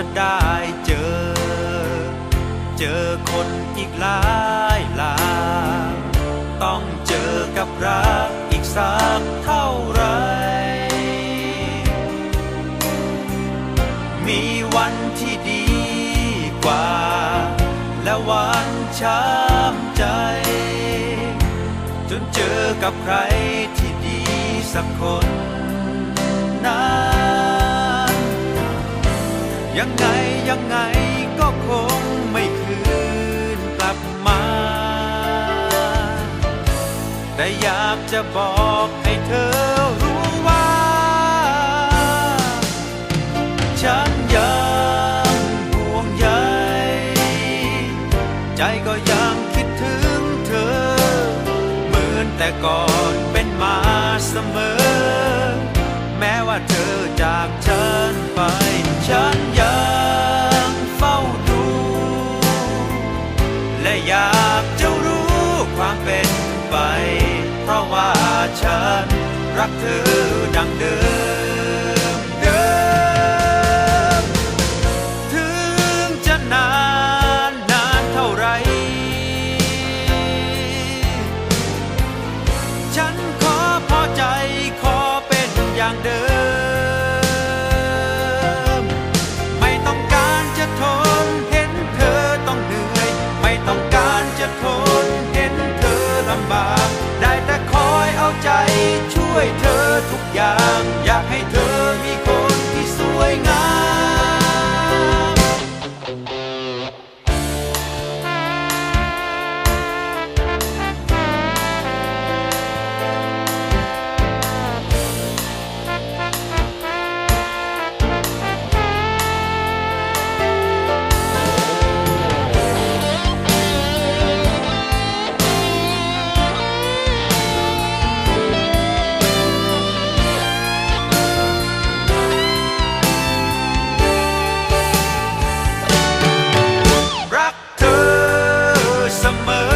จะได้เจอ เจอคนอีกหลายหลายต้องเจอกับรักอีกสักเท่าไร มีวันที่ดีกว่า และวันช้ำใจ จนเจอกับใครที่ดีสักคน ยังไงยังไงก็คงไม่คืนกลับมา แต่อยากจะบอกให้เธอรู้ว่า ฉันยังห่วงใยใจก็ยังคิดถึงเธอ เหมือนแต่ก่อนเป็นมาเสมอ แม้ว่าเธอจากฉันไปฉัน อยากจะรู้ความเป็นไป เพราะว่าฉันรักเธอำาได้แต่คอยเอาใจช่วยเธอทุกอย่าง เสมอ